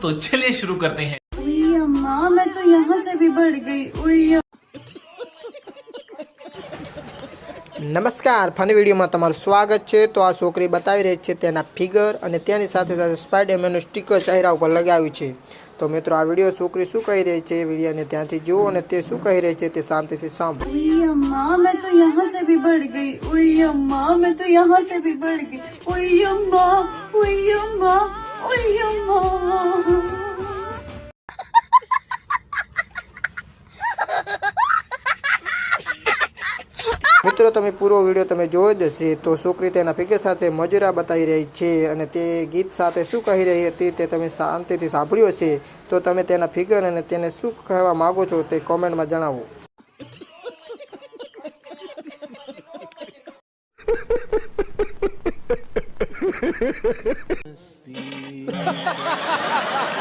तो चलिए शुरू करते हैं उई अम्मा मैं तो यहाँ से भी बढ़ गई उई નમસ્કાર ફની વિડીયોમાં તમારું સ્વાગત છે તો આ છોકરી બતાવી રહી છે તેના ફિગર અને તેની સાથે સાથે સ્પાઈડરમેનનું સ્ટીકર ચહેરા ઉપર લગાવ્યું છે તો મિત્રો આ વિડીયો છોકરી શું કહી રહી છે એ વિડીયોને ત્યાંથી જુઓ અને તે શું કહી રહી છે તે શાંતિથી સાંભળો उई अम्मा मैं तो यहाँ से भी बढ़ गई उई अम्मा मैं तो यहाँ से भी बढ़ गई उई अम्मा उई अम्मा उई अम्मा મિત્રો તમે પૂરો વીડિયો તમે જોઈ જ હશે તો છોકરી તેના ફિગર સાથે મજૂરા બતાવી રહી છે અને તે ગીત સાથે શું કહી રહી હતી તે તમે શાંતિથી સાંભળ્યો છે તો તમે તેના ફિગર અને તેને શું કહેવા માગો છો તે કોમેન્ટમાં જણાવો.